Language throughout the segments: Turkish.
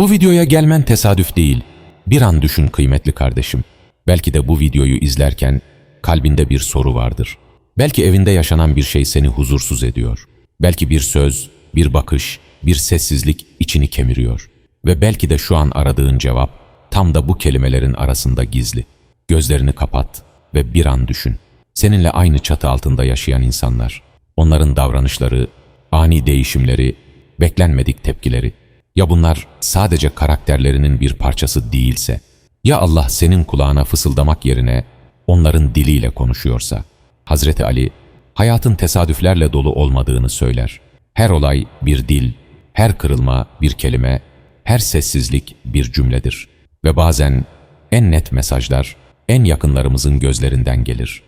Bu videoya gelmen tesadüf değil. Bir an düşün kıymetli kardeşim. Belki de bu videoyu izlerken kalbinde bir soru vardır. Belki evinde yaşanan bir şey seni huzursuz ediyor. Belki bir söz, bir bakış, bir sessizlik içini kemiriyor. Ve belki de şu an aradığın cevap tam da bu kelimelerin arasında gizli. Gözlerini kapat ve bir an düşün. Seninle aynı çatı altında yaşayan insanlar, onların davranışları, ani değişimleri, beklenmedik tepkileri. Ya bunlar sadece karakterlerinin bir parçası değilse? Ya Allah senin kulağına fısıldamak yerine onların diliyle konuşuyorsa? Hazreti Ali, hayatın tesadüflerle dolu olmadığını söyler. Her olay bir dil, her kırılma bir kelime, her sessizlik bir cümledir. Ve bazen en net mesajlar en yakınlarımızın gözlerinden gelir.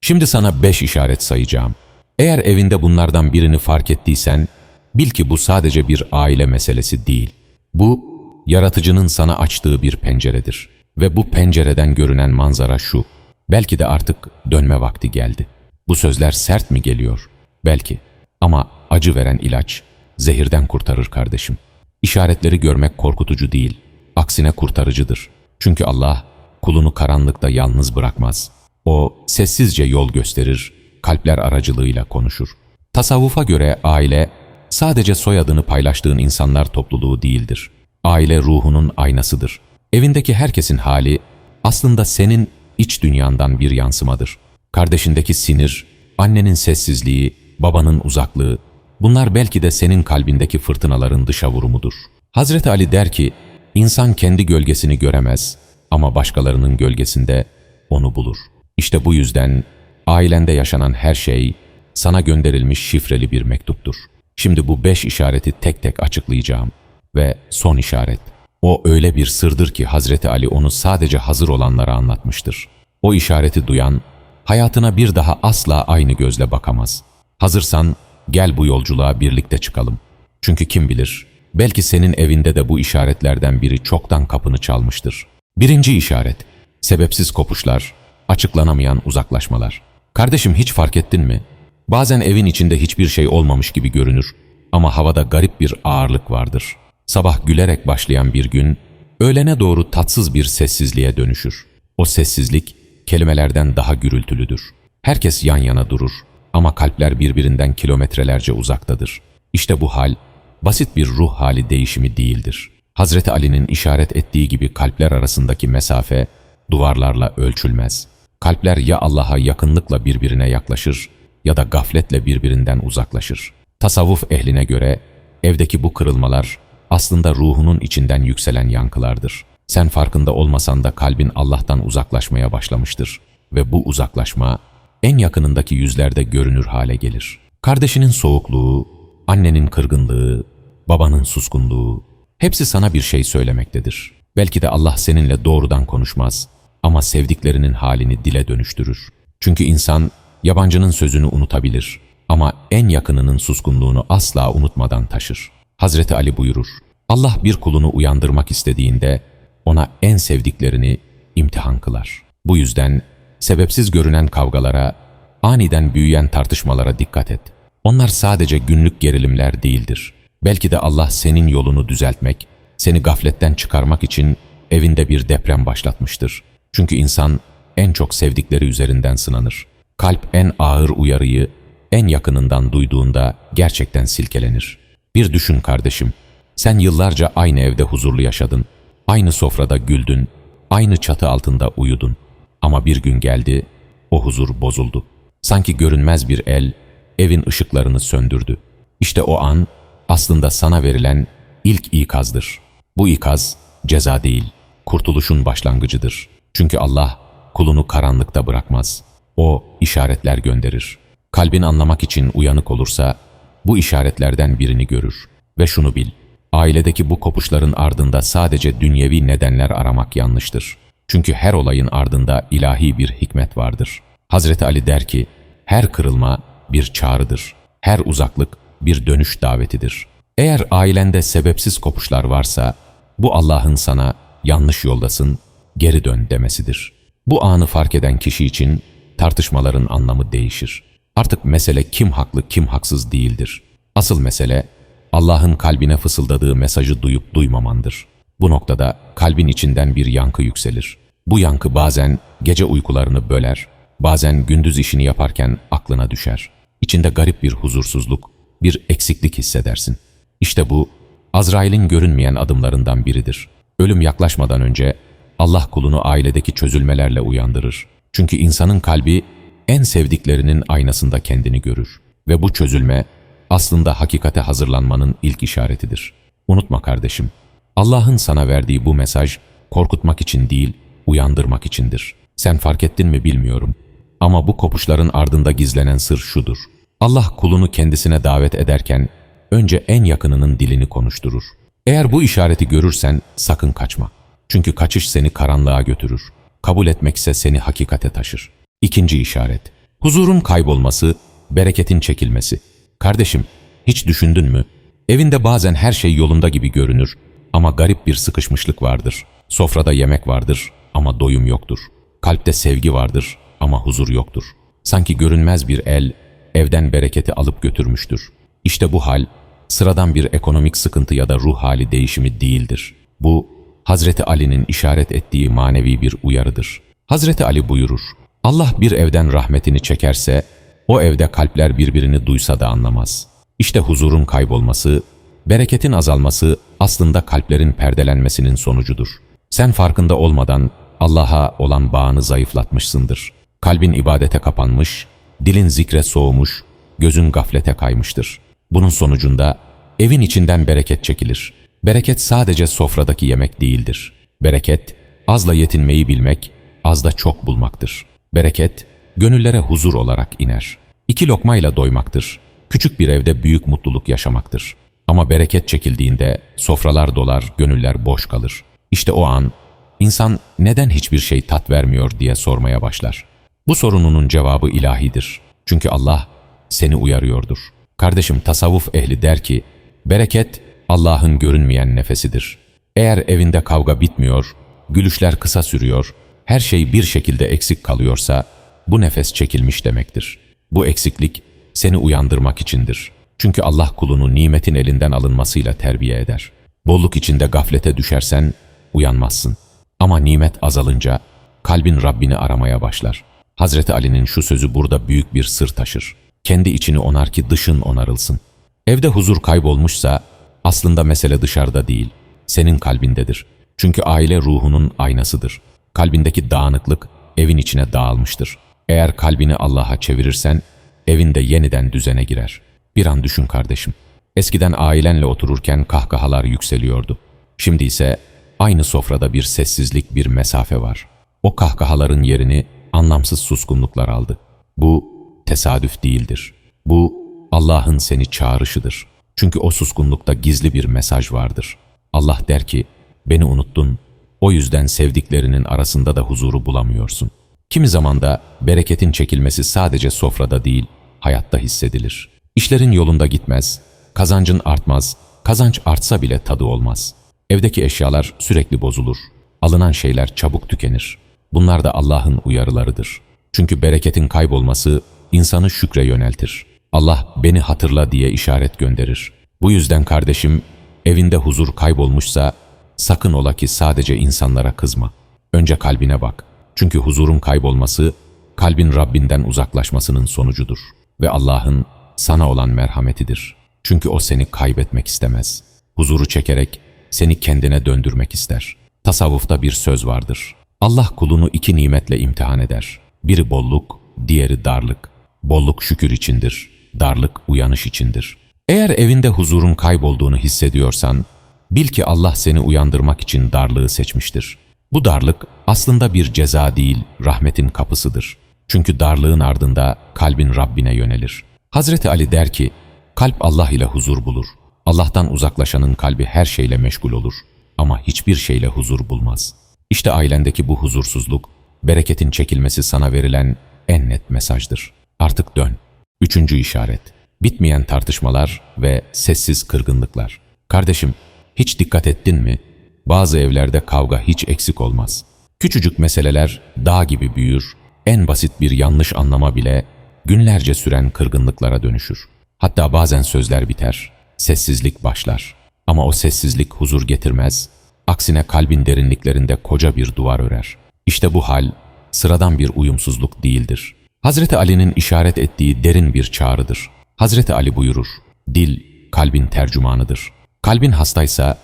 Şimdi sana beş işaret sayacağım. Eğer evinde bunlardan birini fark ettiysen, bil ki bu sadece bir aile meselesi değil. Bu, yaratıcının sana açtığı bir penceredir. Ve bu pencereden görünen manzara şu. Belki de artık dönme vakti geldi. Bu sözler sert mi geliyor? Belki. Ama acı veren ilaç, zehirden kurtarır kardeşim. İşaretleri görmek korkutucu değil, aksine kurtarıcıdır. Çünkü Allah, kulunu karanlıkta yalnız bırakmaz. O, sessizce yol gösterir, kalpler aracılığıyla konuşur. Tasavvufa göre aile, sadece soyadını paylaştığın insanlar topluluğu değildir. Aile ruhunun aynasıdır. Evindeki herkesin hali, aslında senin iç dünyandan bir yansımadır. Kardeşindeki sinir, annenin sessizliği, babanın uzaklığı, bunlar belki de senin kalbindeki fırtınaların dışa vurumudur. Hazreti Ali der ki, insan kendi gölgesini göremez ama başkalarının gölgesinde onu bulur. İşte bu yüzden ailende yaşanan her şey sana gönderilmiş şifreli bir mektuptur. Şimdi bu beş işareti tek tek açıklayacağım. Ve son işaret. O öyle bir sırdır ki Hazreti Ali onu sadece hazır olanlara anlatmıştır. O işareti duyan, hayatına bir daha asla aynı gözle bakamaz. Hazırsan gel bu yolculuğa birlikte çıkalım. Çünkü kim bilir, belki senin evinde de bu işaretlerden biri çoktan kapını çalmıştır. Birinci işaret, sebepsiz kopuşlar, açıklanamayan uzaklaşmalar. Kardeşim hiç fark ettin mi? Bazen evin içinde hiçbir şey olmamış gibi görünür ama havada garip bir ağırlık vardır. Sabah gülerek başlayan bir gün, öğlene doğru tatsız bir sessizliğe dönüşür. O sessizlik kelimelerden daha gürültülüdür. Herkes yan yana durur ama kalpler birbirinden kilometrelerce uzaktadır. İşte bu hal, basit bir ruh hali değişimi değildir. Hazreti Ali'nin işaret ettiği gibi kalpler arasındaki mesafe duvarlarla ölçülmez. Kalpler ya Allah'a yakınlıkla birbirine yaklaşır ya da gafletle birbirinden uzaklaşır. Tasavvuf ehline göre evdeki bu kırılmalar aslında ruhunun içinden yükselen yankılardır. Sen farkında olmasan da kalbin Allah'tan uzaklaşmaya başlamıştır ve bu uzaklaşma en yakınındaki yüzlerde görünür hale gelir. Kardeşinin soğukluğu, annenin kırgınlığı, babanın suskunluğu hepsi sana bir şey söylemektedir. Belki de Allah seninle doğrudan konuşmaz ama sevdiklerinin halini dile dönüştürür. Çünkü insan yabancının sözünü unutabilir ama en yakınının suskunluğunu asla unutmadan taşır. Hazreti Ali buyurur, Allah bir kulunu uyandırmak istediğinde ona en sevdiklerini imtihan kılar. Bu yüzden sebepsiz görünen kavgalara, aniden büyüyen tartışmalara dikkat et. Onlar sadece günlük gerilimler değildir. Belki de Allah senin yolunu düzeltmek, seni gafletten çıkarmak için evinde bir deprem başlatmıştır. Çünkü insan en çok sevdikleri üzerinden sınanır. Kalp en ağır uyarıyı en yakınından duyduğunda gerçekten silkelenir. Bir düşün kardeşim, sen yıllarca aynı evde huzurlu yaşadın, aynı sofrada güldün, aynı çatı altında uyudun. Ama bir gün geldi, o huzur bozuldu. Sanki görünmez bir el evin ışıklarını söndürdü. İşte o an aslında sana verilen ilk ikazdır. Bu ikaz ceza değil, kurtuluşun başlangıcıdır. Çünkü Allah kulunu karanlıkta bırakmaz. O işaretler gönderir. Kalbin anlamak için uyanık olursa bu işaretlerden birini görür. Ve şunu bil, ailedeki bu kopuşların ardında sadece dünyevi nedenler aramak yanlıştır. Çünkü her olayın ardında ilahi bir hikmet vardır. Hazreti Ali der ki, her kırılma bir çağrıdır. Her uzaklık bir dönüş davetidir. Eğer ailende sebepsiz kopuşlar varsa, bu Allah'ın sana yanlış yoldasın, geri dön demesidir. Bu anı fark eden kişi için tartışmaların anlamı değişir. Artık mesele kim haklı kim haksız değildir. Asıl mesele Allah'ın kalbine fısıldadığı mesajı duyup duymamandır. Bu noktada kalbin içinden bir yankı yükselir. Bu yankı bazen gece uykularını böler, bazen gündüz işini yaparken aklına düşer. İçinde garip bir huzursuzluk, bir eksiklik hissedersin. İşte bu, Azrail'in görünmeyen adımlarından biridir. Ölüm yaklaşmadan önce Allah kulunu ailedeki çözülmelerle uyandırır. Çünkü insanın kalbi en sevdiklerinin aynasında kendini görür. Ve bu çözülme aslında hakikate hazırlanmanın ilk işaretidir. Unutma kardeşim, Allah'ın sana verdiği bu mesaj korkutmak için değil, uyandırmak içindir. Sen fark ettin mi bilmiyorum. Ama bu kopuşların ardında gizlenen sır şudur. Allah kulunu kendisine davet ederken önce en yakınının dilini konuşturur. Eğer bu işareti görürsen sakın kaçma. Çünkü kaçış seni karanlığa götürür. Kabul etmekse seni hakikate taşır. İkinci işaret. Huzurun kaybolması, bereketin çekilmesi. Kardeşim, hiç düşündün mü? Evinde bazen her şey yolunda gibi görünür ama garip bir sıkışmışlık vardır. Sofrada yemek vardır ama doyum yoktur. Kalpte sevgi vardır ama huzur yoktur. Sanki görünmez bir el evden bereketi alıp götürmüştür. İşte bu hal sıradan bir ekonomik sıkıntı ya da ruh hali değişimi değildir. Bu Hazreti Ali'nin işaret ettiği manevi bir uyarıdır. Hazreti Ali buyurur: Allah bir evden rahmetini çekerse o evde kalpler birbirini duysa da anlamaz. İşte huzurun kaybolması, bereketin azalması aslında kalplerin perdelenmesinin sonucudur. Sen farkında olmadan Allah'a olan bağını zayıflatmışsındır. Kalbin ibadete kapanmış, dilin zikre soğumuş, gözün gaflete kaymıştır. Bunun sonucunda evin içinden bereket çekilir. Bereket sadece sofradaki yemek değildir. Bereket, azla yetinmeyi bilmek, azda çok bulmaktır. Bereket, gönüllere huzur olarak iner. İki lokmayla doymaktır. Küçük bir evde büyük mutluluk yaşamaktır. Ama bereket çekildiğinde sofralar dolar, gönüller boş kalır. İşte o an insan neden hiçbir şey tat vermiyor diye sormaya başlar. Bu sorununun cevabı ilahidir. Çünkü Allah seni uyarıyordur. Kardeşim tasavvuf ehli der ki, bereket Allah'ın görünmeyen nefesidir. Eğer evinde kavga bitmiyor, gülüşler kısa sürüyor, her şey bir şekilde eksik kalıyorsa, bu nefes çekilmiş demektir. Bu eksiklik seni uyandırmak içindir. Çünkü Allah kulunu nimetin elinden alınmasıyla terbiye eder. Bolluk içinde gaflete düşersen uyanmazsın. Ama nimet azalınca kalbin Rabbini aramaya başlar. Hazreti Ali'nin şu sözü burada büyük bir sır taşır. Kendi içini onar ki dışın onarılsın. Evde huzur kaybolmuşsa aslında mesele dışarıda değil, senin kalbindedir. Çünkü aile ruhunun aynasıdır. Kalbindeki dağınıklık evin içine dağılmıştır. Eğer kalbini Allah'a çevirirsen, evinde yeniden düzene girer. Bir an düşün kardeşim. Eskiden ailenle otururken kahkahalar yükseliyordu. Şimdi ise aynı sofrada bir sessizlik, bir mesafe var. O kahkahaların yerini anlamsız suskunluklar aldı. Bu tesadüf değildir. Bu Allah'ın seni çağrışıdır. Çünkü o suskunlukta gizli bir mesaj vardır. Allah der ki, beni unuttun, o yüzden sevdiklerinin arasında da huzuru bulamıyorsun. Kimi zaman da bereketin çekilmesi sadece sofrada değil, hayatta hissedilir. İşlerin yolunda gitmez, kazancın artmaz, kazanç artsa bile tadı olmaz. Evdeki eşyalar sürekli bozulur, alınan şeyler çabuk tükenir. Bunlar da Allah'ın uyarılarıdır. Çünkü bereketin kaybolması insanı şükre yöneltir. Allah beni hatırla diye işaret gönderir. Bu yüzden kardeşim evinde huzur kaybolmuşsa sakın ola ki sadece insanlara kızma. Önce kalbine bak. Çünkü huzurun kaybolması kalbin Rabbinden uzaklaşmasının sonucudur. Ve Allah'ın sana olan merhametidir. Çünkü o seni kaybetmek istemez. Huzuru çekerek seni kendine döndürmek ister. Tasavvufta bir söz vardır. Allah kulunu iki nimetle imtihan eder. Biri bolluk, diğeri darlık. Bolluk şükür içindir, darlık uyanış içindir. Eğer evinde huzurun kaybolduğunu hissediyorsan, bil ki Allah seni uyandırmak için darlığı seçmiştir. Bu darlık aslında bir ceza değil, rahmetin kapısıdır. Çünkü darlığın ardında kalbin Rabbine yönelir. Hazreti Ali der ki, kalp Allah ile huzur bulur. Allah'tan uzaklaşanın kalbi her şeyle meşgul olur ama hiçbir şeyle huzur bulmaz. İşte ailendeki bu huzursuzluk, bereketin çekilmesi sana verilen en net mesajdır. Artık dön. Üçüncü işaret. Bitmeyen tartışmalar ve sessiz kırgınlıklar. Kardeşim, hiç dikkat ettin mi? Bazı evlerde kavga hiç eksik olmaz. Küçücük meseleler dağ gibi büyür, en basit bir yanlış anlama bile günlerce süren kırgınlıklara dönüşür. Hatta bazen sözler biter, sessizlik başlar. Ama o sessizlik huzur getirmez, aksine kalbin derinliklerinde koca bir duvar örer. İşte bu hal sıradan bir uyumsuzluk değildir. Hazreti Ali'nin işaret ettiği derin bir çağrıdır. Hazreti Ali buyurur, dil kalbin tercümanıdır. Kalbin hastaysa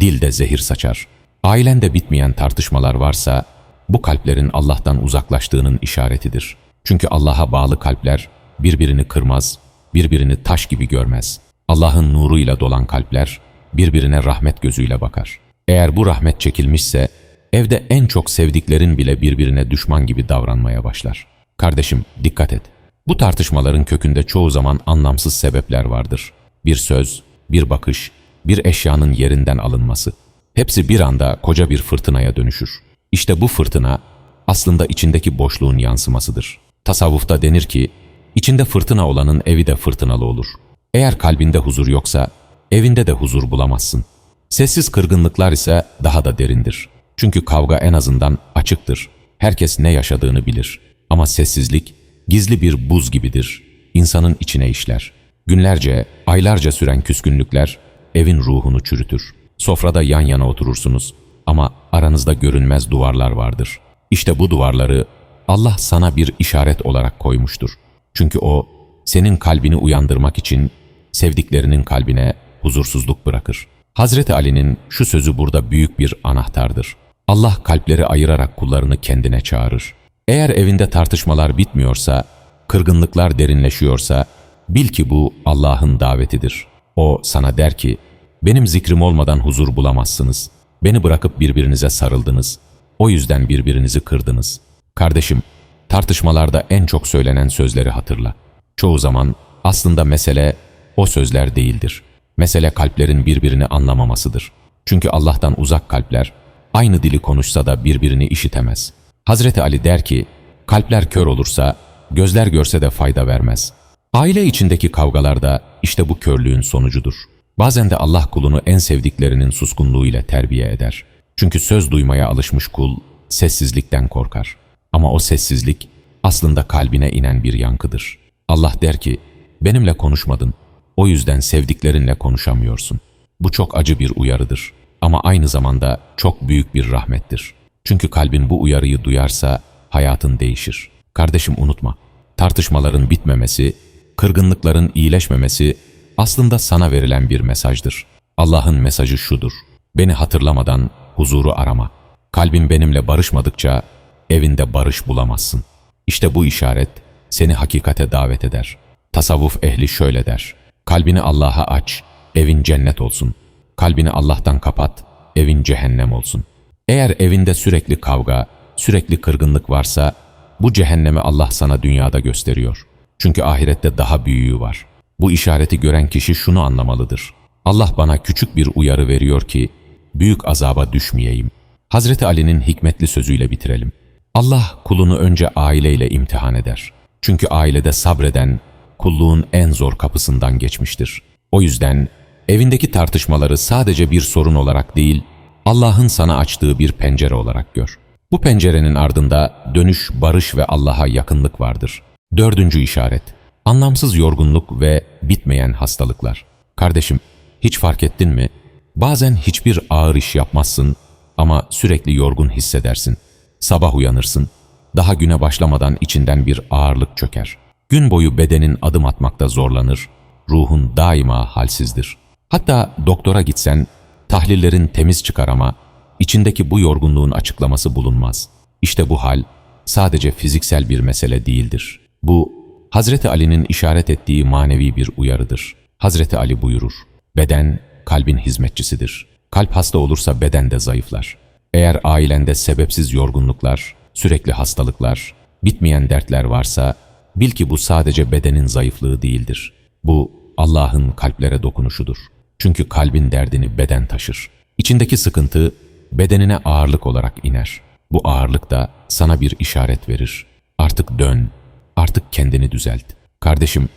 dil de zehir saçar. Ailende bitmeyen tartışmalar varsa bu kalplerin Allah'tan uzaklaştığının işaretidir. Çünkü Allah'a bağlı kalpler birbirini kırmaz, birbirini taş gibi görmez. Allah'ın nuruyla dolan kalpler birbirine rahmet gözüyle bakar. Eğer bu rahmet çekilmişse evde en çok sevdiklerin bile birbirine düşman gibi davranmaya başlar. Kardeşim dikkat et. Bu tartışmaların kökünde çoğu zaman anlamsız sebepler vardır. Bir söz, bir bakış, bir eşyanın yerinden alınması. Hepsi bir anda koca bir fırtınaya dönüşür. İşte bu fırtına aslında içindeki boşluğun yansımasıdır. Tasavvufta denir ki, içinde fırtına olanın evi de fırtınalı olur. Eğer kalbinde huzur yoksa, evinde de huzur bulamazsın. Sessiz kırgınlıklar ise daha da derindir. Çünkü kavga en azından açıktır. Herkes ne yaşadığını bilir. Ama sessizlik gizli bir buz gibidir. İnsanın içine işler. Günlerce, aylarca süren küskünlükler evin ruhunu çürütür. Sofrada yan yana oturursunuz ama aranızda görünmez duvarlar vardır. İşte bu duvarları Allah sana bir işaret olarak koymuştur. Çünkü o senin kalbini uyandırmak için sevdiklerinin kalbine huzursuzluk bırakır. Hazreti Ali'nin şu sözü burada büyük bir anahtardır. Allah kalpleri ayırarak kullarını kendine çağırır. Eğer evinde tartışmalar bitmiyorsa, kırgınlıklar derinleşiyorsa, bil ki bu Allah'ın davetidir. O sana der ki, benim zikrim olmadan huzur bulamazsınız. Beni bırakıp birbirinize sarıldınız. O yüzden birbirinizi kırdınız. Kardeşim, tartışmalarda en çok söylenen sözleri hatırla. Çoğu zaman aslında mesele o sözler değildir. Mesele kalplerin birbirini anlamamasıdır. Çünkü Allah'tan uzak kalpler aynı dili konuşsa da birbirini işitemez. Hazreti Ali der ki, kalpler kör olursa gözler görse de fayda vermez. Aile içindeki kavgalar da işte bu körlüğün sonucudur. Bazen de Allah kulunu en sevdiklerinin suskunluğuyla terbiye eder. Çünkü söz duymaya alışmış kul sessizlikten korkar. Ama o sessizlik aslında kalbine inen bir yankıdır. Allah der ki, benimle konuşmadın, o yüzden sevdiklerinle konuşamıyorsun. Bu çok acı bir uyarıdır ama aynı zamanda çok büyük bir rahmettir. Çünkü kalbin bu uyarıyı duyarsa hayatın değişir. Kardeşim unutma, tartışmaların bitmemesi, kırgınlıkların iyileşmemesi aslında sana verilen bir mesajdır. Allah'ın mesajı şudur. Beni hatırlamadan huzuru arama. Kalbin benimle barışmadıkça evinde barış bulamazsın. İşte bu işaret seni hakikate davet eder. Tasavvuf ehli şöyle der. Kalbini Allah'a aç, evin cennet olsun. Kalbini Allah'tan kapat, evin cehennem olsun. Eğer evinde sürekli kavga, sürekli kırgınlık varsa, bu cehennemi Allah sana dünyada gösteriyor. Çünkü ahirette daha büyüğü var. Bu işareti gören kişi şunu anlamalıdır. Allah bana küçük bir uyarı veriyor ki, büyük azaba düşmeyeyim. Hazreti Ali'nin hikmetli sözüyle bitirelim. Allah kulunu önce aileyle imtihan eder. Çünkü ailede sabreden, kulluğun en zor kapısından geçmiştir. O yüzden evindeki tartışmaları sadece bir sorun olarak değil, Allah'ın sana açtığı bir pencere olarak gör. Bu pencerenin ardında dönüş, barış ve Allah'a yakınlık vardır. Dördüncü işaret, anlamsız yorgunluk ve bitmeyen hastalıklar. Kardeşim, hiç fark ettin mi? Bazen hiçbir ağır iş yapmazsın ama sürekli yorgun hissedersin. Sabah uyanırsın, daha güne başlamadan içinden bir ağırlık çöker. Gün boyu bedenin adım atmakta zorlanır, ruhun daima halsizdir. Hatta doktora gitsen, tahlillerin temiz çıkar ama içindeki bu yorgunluğun açıklaması bulunmaz. İşte bu hal sadece fiziksel bir mesele değildir. Bu, Hazreti Ali'nin işaret ettiği manevi bir uyarıdır. Hazreti Ali buyurur, beden kalbin hizmetçisidir. Kalp hasta olursa beden de zayıflar. Eğer ailende sebepsiz yorgunluklar, sürekli hastalıklar, bitmeyen dertler varsa, bil ki bu sadece bedenin zayıflığı değildir. Bu Allah'ın kalplere dokunuşudur. Çünkü kalbin derdini beden taşır. İçindeki sıkıntı bedenine ağırlık olarak iner. Bu ağırlık da sana bir işaret verir. Artık dön, artık kendini düzelt. Kardeşim,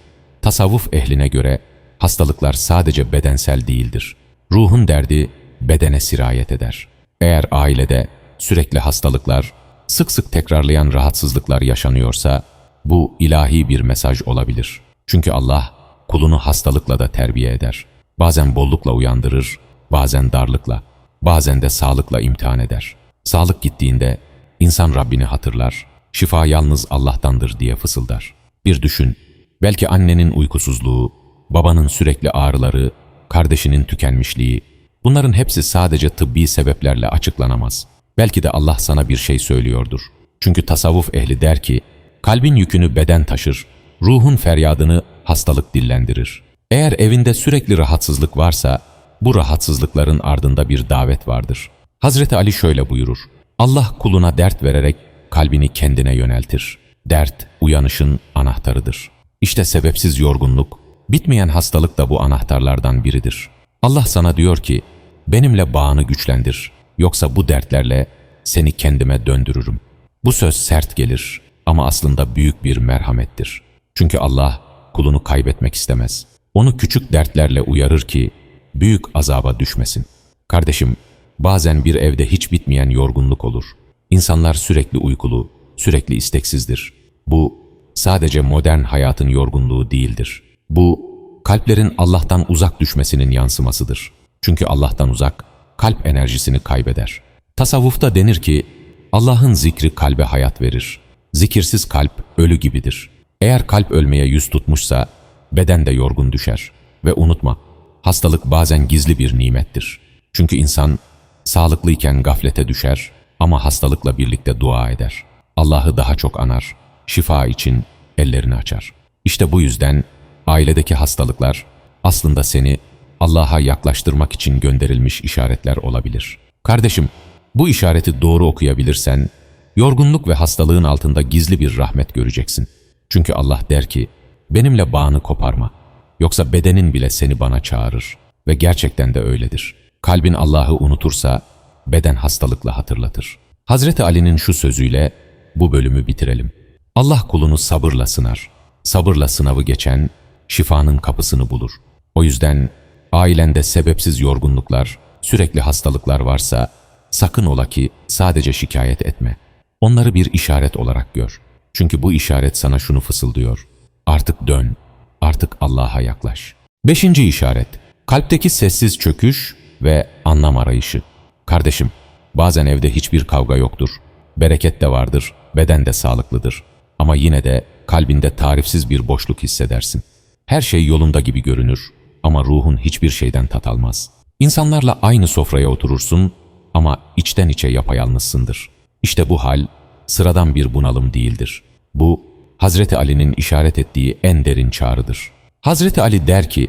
tasavvuf ehline göre hastalıklar sadece bedensel değildir. Ruhun derdi bedene sirayet eder. Eğer ailede sürekli hastalıklar, sık sık tekrarlayan rahatsızlıklar yaşanıyorsa, bu ilahi bir mesaj olabilir. Çünkü Allah kulunu hastalıkla da terbiye eder. Bazen bollukla uyandırır, bazen darlıkla, bazen de sağlıkla imtihan eder. Sağlık gittiğinde insan Rabbini hatırlar, şifa yalnız Allah'tandır diye fısıldar. Bir düşün, belki annenin uykusuzluğu, babanın sürekli ağrıları, kardeşinin tükenmişliği, bunların hepsi sadece tıbbi sebeplerle açıklanamaz. Belki de Allah sana bir şey söylüyordur. Çünkü tasavvuf ehli der ki, kalbin yükünü beden taşır, ruhun feryadını hastalık dillendirir. Eğer evinde sürekli rahatsızlık varsa, bu rahatsızlıkların ardında bir davet vardır. Hazreti Ali şöyle buyurur, Allah kuluna dert vererek kalbini kendine yöneltir. Dert, uyanışın anahtarıdır. İşte sebepsiz yorgunluk, bitmeyen hastalık da bu anahtarlardan biridir. Allah sana diyor ki, benimle bağını güçlendir, yoksa bu dertlerle seni kendime döndürürüm. Bu söz sert gelir ama aslında büyük bir merhamettir. Çünkü Allah kulunu kaybetmek istemez. Onu küçük dertlerle uyarır ki büyük azaba düşmesin. Kardeşim, bazen bir evde hiç bitmeyen yorgunluk olur. İnsanlar sürekli uykulu, sürekli isteksizdir. Bu sadece modern hayatın yorgunluğu değildir. Bu kalplerin Allah'tan uzak düşmesinin yansımasıdır. Çünkü Allah'tan uzak kalp enerjisini kaybeder. Tasavvufta denir ki Allah'ın zikri kalbe hayat verir. Zikirsiz kalp ölü gibidir. Eğer kalp ölmeye yüz tutmuşsa beden de yorgun düşer. Ve unutma, hastalık bazen gizli bir nimettir. Çünkü insan sağlıklıyken gaflete düşer ama hastalıkla birlikte dua eder. Allah'ı daha çok anar, şifa için ellerini açar. İşte bu yüzden ailedeki hastalıklar aslında seni Allah'a yaklaştırmak için gönderilmiş işaretler olabilir. Kardeşim, bu işareti doğru okuyabilirsen, yorgunluk ve hastalığın altında gizli bir rahmet göreceksin. Çünkü Allah der ki, benimle bağını koparma. Yoksa bedenin bile seni bana çağırır. Ve gerçekten de öyledir. Kalbin Allah'ı unutursa, beden hastalıkla hatırlatır. Hazreti Ali'nin şu sözüyle bu bölümü bitirelim. Allah kulunu sabırla sınar. Sabırla sınavı geçen, şifanın kapısını bulur. O yüzden ailende sebepsiz yorgunluklar, sürekli hastalıklar varsa, sakın ola ki sadece şikayet etme. Onları bir işaret olarak gör. Çünkü bu işaret sana şunu fısıldıyor. Artık dön, artık Allah'a yaklaş. Beşinci işaret, kalpteki sessiz çöküş ve anlam arayışı. Kardeşim, bazen evde hiçbir kavga yoktur. Bereket de vardır, beden de sağlıklıdır. Ama yine de kalbinde tarifsiz bir boşluk hissedersin. Her şey yolunda gibi görünür ama ruhun hiçbir şeyden tat almaz. İnsanlarla aynı sofraya oturursun ama içten içe yapayalnızsındır. İşte bu hal sıradan bir bunalım değildir. Bu Hazreti Ali'nin işaret ettiği en derin çağrıdır. Hazreti Ali der ki,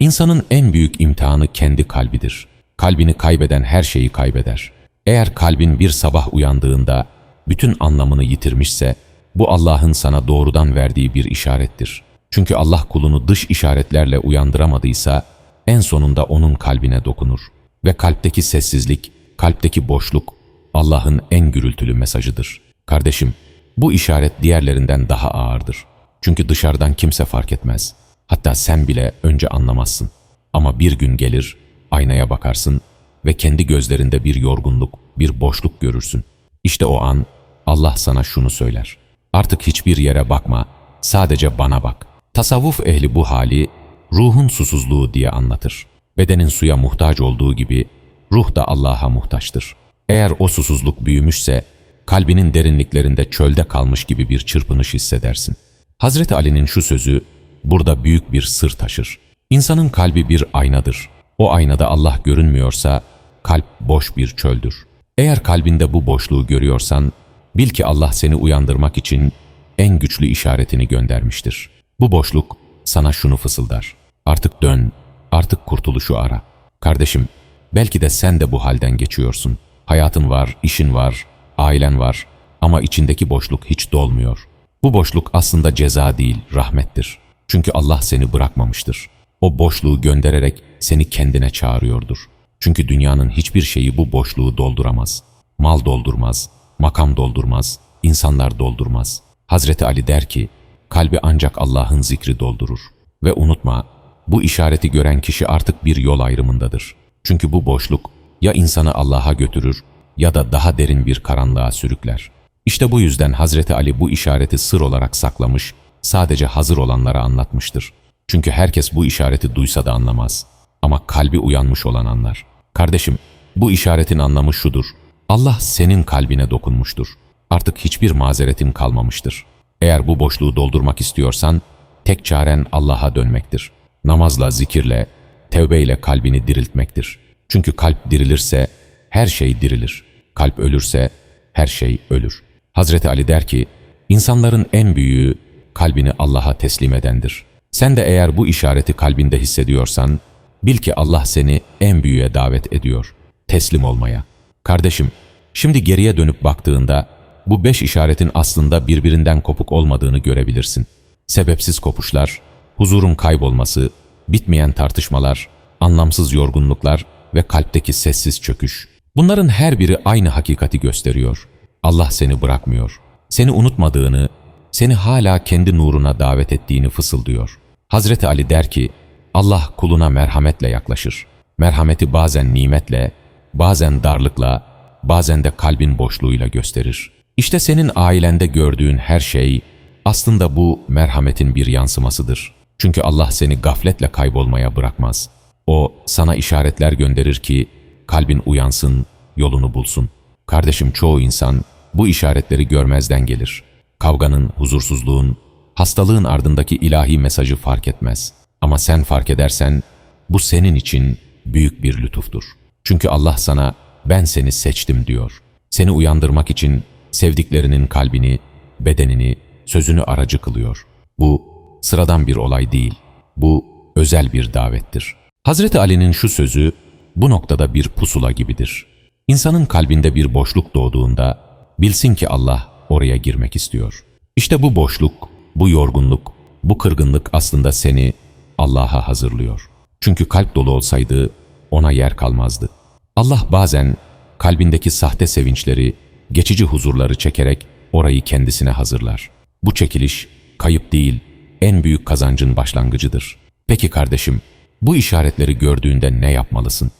insanın en büyük imtihanı kendi kalbidir. Kalbini kaybeden her şeyi kaybeder. Eğer kalbin bir sabah uyandığında bütün anlamını yitirmişse, bu Allah'ın sana doğrudan verdiği bir işarettir. Çünkü Allah kulunu dış işaretlerle uyandıramadıysa, en sonunda onun kalbine dokunur. Ve kalpteki sessizlik, kalpteki boşluk, Allah'ın en gürültülü mesajıdır. Kardeşim, bu işaret diğerlerinden daha ağırdır. Çünkü dışarıdan kimse fark etmez. Hatta sen bile önce anlamazsın. Ama bir gün gelir, aynaya bakarsın ve kendi gözlerinde bir yorgunluk, bir boşluk görürsün. İşte o an Allah sana şunu söyler. Artık hiçbir yere bakma, sadece bana bak. Tasavvuf ehli bu hali ruhun susuzluğu diye anlatır. Bedenin suya muhtaç olduğu gibi ruh da Allah'a muhtaçtır. Eğer o susuzluk büyümüşse kalbinin derinliklerinde çölde kalmış gibi bir çırpınış hissedersin. Hazreti Ali'nin şu sözü burada büyük bir sır taşır. İnsanın kalbi bir aynadır. O aynada Allah görünmüyorsa kalp boş bir çöldür. Eğer kalbinde bu boşluğu görüyorsan bil ki Allah seni uyandırmak için en güçlü işaretini göndermiştir. Bu boşluk sana şunu fısıldar. Artık dön, artık kurtuluşu ara. Kardeşim, belki de sen de bu halden geçiyorsun. Hayatın var, işin var, ailen var ama içindeki boşluk hiç dolmuyor. Bu boşluk aslında ceza değil, rahmettir. Çünkü Allah seni bırakmamıştır. O boşluğu göndererek seni kendine çağırıyordur. Çünkü dünyanın hiçbir şeyi bu boşluğu dolduramaz. Mal doldurmaz, makam doldurmaz, insanlar doldurmaz. Hazreti Ali der ki, kalbi ancak Allah'ın zikri doldurur. Ve unutma, bu işareti gören kişi artık bir yol ayrımındadır. Çünkü bu boşluk ya insanı Allah'a götürür ya da daha derin bir karanlığa sürükler. İşte bu yüzden Hazreti Ali bu işareti sır olarak saklamış, sadece hazır olanlara anlatmıştır. Çünkü herkes bu işareti duysa da anlamaz. ama kalbi uyanmış olan anlar. Kardeşim, bu işaretin anlamı şudur. Allah senin kalbine dokunmuştur. Artık hiçbir mazeretin kalmamıştır. Eğer bu boşluğu doldurmak istiyorsan, tek çaren Allah'a dönmektir. Namazla, zikirle, tevbeyle kalbini diriltmektir. Çünkü kalp dirilirse her şey dirilir. Kalp ölürse her şey ölür. Hazreti Ali der ki, insanların en büyüğü kalbini Allah'a teslim edendir. Sen de eğer bu işareti kalbinde hissediyorsan, bil ki Allah seni en büyüğe davet ediyor. Teslim olmaya. Kardeşim, şimdi geriye dönüp baktığında, bu beş işaretin aslında birbirinden kopuk olmadığını görebilirsin. Sebepsiz kopuşlar, huzurun kaybolması, bitmeyen tartışmalar, anlamsız yorgunluklar ve kalpteki sessiz çöküş. Bunların her biri aynı hakikati gösteriyor. Allah seni bırakmıyor. Seni unutmadığını, seni hala kendi nuruna davet ettiğini fısıldıyor. Hazreti Ali der ki, Allah kuluna merhametle yaklaşır. Merhameti bazen nimetle, bazen darlıkla, bazen de kalbin boşluğuyla gösterir. İşte senin ailende gördüğün her şey aslında bu merhametin bir yansımasıdır. Çünkü Allah seni gafletle kaybolmaya bırakmaz. O sana işaretler gönderir ki kalbin uyansın, yolunu bulsun. Kardeşim çoğu insan bu işaretleri görmezden gelir. Kavganın, huzursuzluğun, hastalığın ardındaki ilahi mesajı fark etmez. Ama sen fark edersen bu senin için büyük bir lütuftur. Çünkü Allah sana ben seni seçtim diyor. Seni uyandırmak için sevdiklerinin kalbini, bedenini, sözünü aracı kılıyor. Bu sıradan bir olay değil. Bu özel bir davettir. Hazreti Ali'nin şu sözü bu noktada bir pusula gibidir. İnsanın kalbinde bir boşluk doğduğunda bilsin ki Allah oraya girmek istiyor. İşte bu boşluk, bu yorgunluk, bu kırgınlık aslında seni Allah'a hazırlıyor. Çünkü kalp dolu olsaydı ona yer kalmazdı. Allah bazen kalbindeki sahte sevinçleri, geçici huzurları çekerek orayı kendisine hazırlar. Bu çekiliş kayıp değil, en büyük kazancın başlangıcıdır. Peki kardeşim, bu işaretleri gördüğünde ne yapmalısın?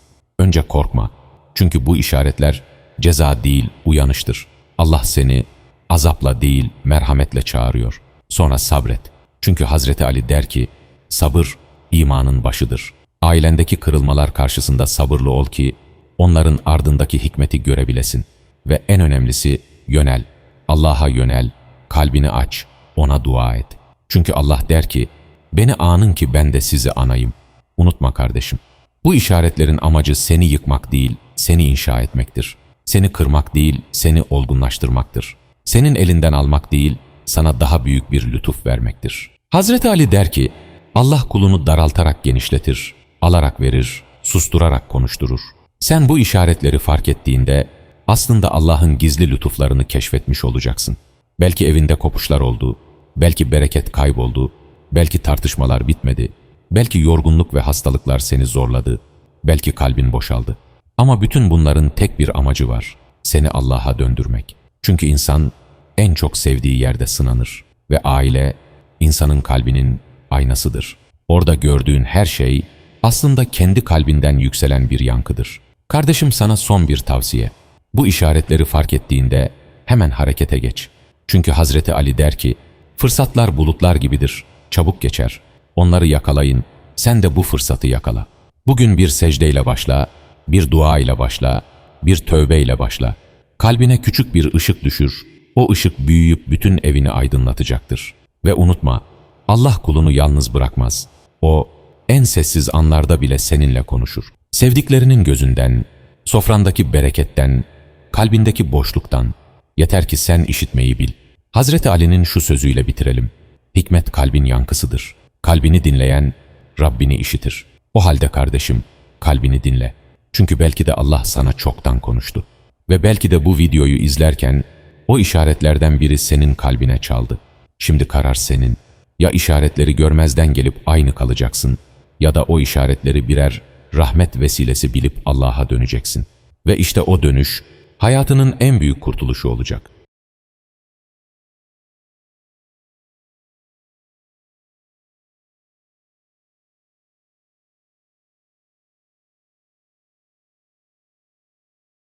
Önce korkma. Çünkü bu işaretler ceza değil, uyanıştır. Allah seni azapla değil, merhametle çağırıyor. Sonra sabret. Çünkü Hazreti Ali der ki, sabır imanın başıdır. Ailendeki kırılmalar karşısında sabırlı ol ki, onların ardındaki hikmeti görebilesin. Ve en önemlisi, yönel. Allah'a yönel, kalbini aç, ona dua et. Çünkü Allah der ki, beni anın ki ben de sizi anayım. Unutma kardeşim. Bu işaretlerin amacı seni yıkmak değil, seni inşa etmektir. Seni kırmak değil, seni olgunlaştırmaktır. Senin elinden almak değil, sana daha büyük bir lütuf vermektir. Hazreti Ali der ki, Allah kulunu daraltarak genişletir, alarak verir, susturarak konuşturur. Sen bu işaretleri fark ettiğinde aslında Allah'ın gizli lütuflarını keşfetmiş olacaksın. Belki evinde kopuşlar oldu, belki bereket kayboldu, belki tartışmalar bitmedi, belki yorgunluk ve hastalıklar seni zorladı, belki kalbin boşaldı. Ama bütün bunların tek bir amacı var, seni Allah'a döndürmek. Çünkü insan en çok sevdiği yerde sınanır ve aile insanın kalbinin aynasıdır. Orada gördüğün her şey aslında kendi kalbinden yükselen bir yankıdır. Kardeşim sana son bir tavsiye. Bu işaretleri fark ettiğinde hemen harekete geç. Çünkü Hazreti Ali der ki, fırsatlar bulutlar gibidir, çabuk geçer. Onları yakalayın, sen de bu fırsatı yakala. Bugün bir secdeyle başla, bir dua ile başla, bir tövbeyle başla. Kalbine küçük bir ışık düşür, o ışık büyüyüp bütün evini aydınlatacaktır. Ve unutma, Allah kulunu yalnız bırakmaz. O, en sessiz anlarda bile seninle konuşur. Sevdiklerinin gözünden, sofrandaki bereketten, kalbindeki boşluktan, yeter ki sen işitmeyi bil. Hazreti Ali'nin şu sözüyle bitirelim. Hikmet kalbin yankısıdır. Kalbini dinleyen, Rabbini işitir. O halde kardeşim, kalbini dinle. Çünkü belki de Allah sana çoktan konuştu. Ve belki de bu videoyu izlerken, o işaretlerden biri senin kalbine çaldı. Şimdi karar senin. Ya işaretleri görmezden gelip aynı kalacaksın ya da o işaretleri birer rahmet vesilesi bilip Allah'a döneceksin. Ve işte o dönüş hayatının en büyük kurtuluşu olacak.